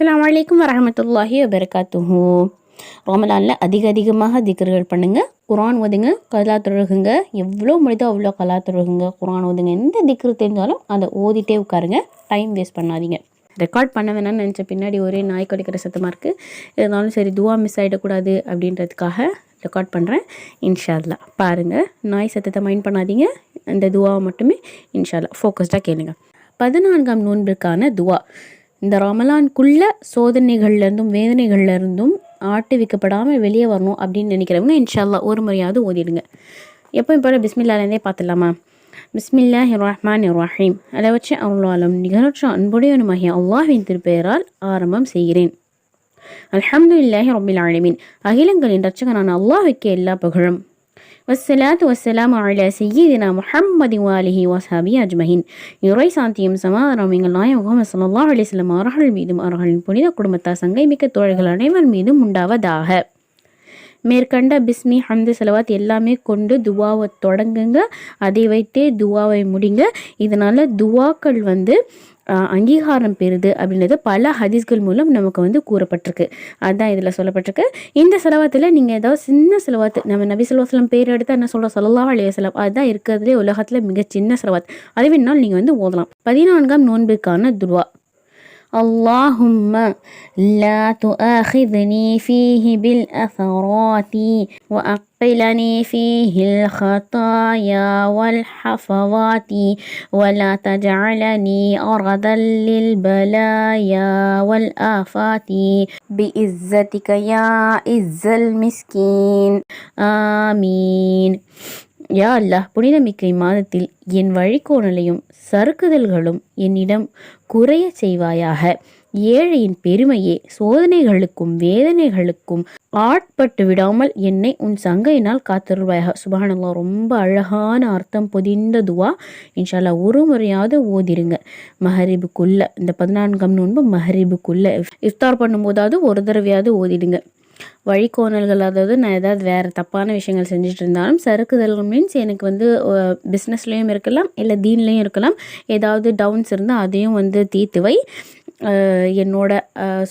அஸ்லாம் அலைக்கும் வரமத்துல்லாஹி வபரகாத்துஹூ. ரமலானில் அதிக அதிகமாக திக்ர்கள் பண்ணுங்கள் குரான் ஒதுங்க கலா தொழுகுங்க. எவ்வளோ முடிதோ அவ்வளோ கலா தொழுகுங்க குரான் ஒதுங்க எந்த திக்ரு தெரிஞ்சாலும் அதை ஓதிட்டே உட்காருங்க. டைம் வேஸ்ட் பண்ணாதீங்க. ரெக்கார்ட் பண்ண வேணாம்னு நினச்ச பின்னாடி ஒரே நாய் கடிக்கிற சத்தமாக இருக்குது இருந்தாலும் சரி துவா மிஸ் ஆகிடக்கூடாது அப்படின்றதுக்காக ரெக்கார்ட் பண்ணுறேன் இன்ஷால்லா பாருங்கள் நாய் சத்தத்தை மைண்ட் பண்ணாதீங்க. அந்த துவாவை மட்டுமே இன்ஷால்லா ஃபோக்கஸ்டாக கேளுங்க. பதினான்காம் நோன்பிற்கான துவா. இந்த ரமலான்குள்ள சோதனைகள்லேருந்தும் வேதனைகள்லேருந்தும் ஆட்டு விற்கப்படாமல் வெளியே வரணும் அப்படின்னு நினைக்கிறவங்க இன்ஷால்லா ஒரு முறையாவது ஓதிடுங்க. எப்போ போல பிஸ்மில்லாலேருந்தே பார்த்துடலாமா? பிஸ்மில்லா ரஹ்மான் ரஹீம் அதை வச்சு அருளாலும் நிகழ்ச்சி அன்புடையனுமாகிய அல்லாஹின் திருப்பெயரால் ஆரம்பம் செய்கிறேன். அல்ஹம்து இல்லாஹி ரொம்ப ஆலமீன். அகிலங்களின் ரச்சகனான அல்லாஹுக்கு எல்லா புகழும். வஸ்ஸலாத்து வசலாம் அழ சையீதினா முஹம்மதி வாலிஹி வசாபி அஜ்மஹின் இறை சாந்தியும் சமாதானம் எங்கள் நாயகம் சல்லா அலிஸ்லாம் அவர்கள் மீதும் அவர்களின் புனித குடும்பத்தார் சங்கை மிக்க தோழர்கள் அனைவர் மீதும் உண்டாவதாக. மேற்கண்ட பிஸ்மி ஹம்து செலவாத் எல்லாமே கொண்டு துவாவை தொடங்குங்க. அதை வைத்தே துவாவை முடிங்க. இதனால் துவாக்கள் வந்து அங்கீகாரம் பெறுது அப்படின்றது பல ஹதீஸ்கள் மூலம் நமக்கு வந்து கூறப்பட்டிருக்கு. அதுதான் இதில் சொல்லப்பட்டிருக்கு. இந்த செலவாத்தில் நீங்கள் ஏதாவது சின்ன செலவாத்து நம்ம நபி செலவாஸ்லாம் பேர் எடுத்து என்ன சொல்கிறோம் சொல்லலா அலைய செலவு அதுதான் இருக்கிறதுலே உலகத்தில் மிக சின்ன செலவாத். அது வேணாலும் நீங்கள் வந்து ஓதலாம். பதினான்காம் நோன்பிற்கான துர்வா اللهم لا تؤاخذني فيه بالأثرات وأقلني فيه الخطايا والحفظات ولا تجعلني أردا للبلايا والآفات. بإزتك يا إز المسكين. آمين. யா அல்லாஹ் புனிதமிக்க இம்மாதத்தில் என் வழிகோணலையும் சறுக்குதல்களும் என்னிடம் குறைய செய்வாயாக. ஏழையின் பெருமையே சோதனைகளுக்கும் வேதனைகளுக்கும் ஆட்பட்டு விடாமல் என்னை உன் சங்கையினால் காத்திருவாயாக சுபானல்லா ரொம்ப அழகான அர்த்தம் பொதிந்த துவா. இன்ஷால்லா ஒரு முறையாவது ஓதிருங்க. மஹரிபுக்குள்ள இந்த பதினான்காம் நோன்பு மஹரிபுக்குள்ள. இஃப்தார் பண்ணும்போதாவது ஒரு தடவையாவது ஓதிடுங்க. வழிகோணல்கள் அதாவது நான் ஏதாவது வேறு தப்பான விஷயங்கள் செஞ்சுட்டு இருந்தாலும் சறுக்குதல் மீன்ஸ் எனக்கு வந்து பிஸ்னஸ்லேயும் இருக்கலாம் இல்லை தீன்லேயும் இருக்கலாம். ஏதாவது டவுன்ஸ் இருந்தால் அதையும் வந்து தீர்த்துவை என்னோட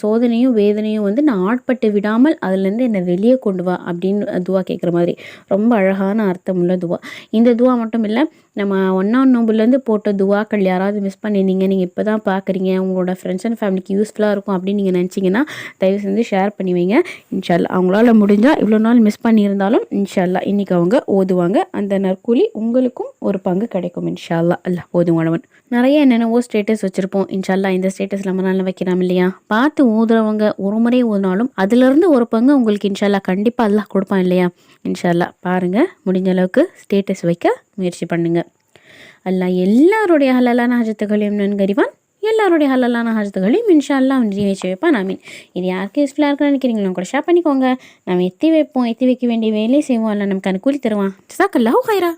சோதனையும் வேதனையும் வந்து நான் ஆட்பட்டு விடாமல் அதுலேருந்து என்னை வெளியே கொண்டு வா அப்படின்னு துவா கேட்குற மாதிரி. ரொம்ப அழகான அர்த்தம் உள்ள துவா. இந்த துவா மட்டும் இல்லை நம்ம ஒன்றாம் நோம்புலேருந்து போட்ட துவாக்கள் யாராவது மிஸ் பண்ணியிருந்தீங்க நீங்கள் இப்போ தான் பார்க்குறீங்க உங்களோட ஃப்ரெண்ட்ஸ் அண்ட் ஃபேமிலிக்கு யூஸ்ஃபுல்லாக இருக்கும் அப்படின்னு நீங்கள் நினச்சிங்கன்னா தயவு செஞ்சு ஷேர் பண்ணி வைங்க. இன்ஷால்லா அவங்களால முடிஞ்சால் இவ்வளோ நாள் மிஸ் பண்ணியிருந்தாலும் இன்ஷால்லா இன்றைக்கி அவங்க ஓதுவாங்க. அந்த நற்கூலி உங்களுக்கும் ஒரு பங்கு கிடைக்கும் இன்ஷால்லா அல்ல ஓதுவானவன் நிறைய என்னென்னவோ ஸ்டேட்டஸ் வச்சுருப்போம். இன்ஷால்லா இந்த ஸ்டேட்டஸ் நம்ம நாளில் வைக்கலாம் இல்லையா? பார்த்து ஊதுறவங்க ஒரு முறை ஊதினாலும் அதுலேருந்து ஒரு பங்கு உங்களுக்கு இன்ஷால்லா கண்டிப்பாக எல்லாம் கொடுப்பான் இல்லையா? இன்ஷால்லா பாருங்கள் முடிஞ்ச அளவுக்கு ஸ்டேட்டஸ் வைக்க முயற்சி பண்ணுங்கள் அல்லாஹ் எல்லாருடைய ஹலலான ஹஜத்துகளையும் நன்கறிவான் எல்லாருடைய ஹலலான ஹஜத்துகளையும் இன்ஷா அல்லா நிறைவேற்றி வைப்பான். மீன் இது யாருக்கு யூஸ்ஃபுல்லாக இருக்குன்னு நினைக்கிறீங்களோ கூட ஷேர் பண்ணிக்கோங்க. நம்ம எத்தி வைப்போம் எத்தி வைக்க வேண்டிய வேலையை செய்வோம். அல்ல நமக்கு அனுக்கூலி தருவான். ஜசாக்கல்லாஹு ஹைரா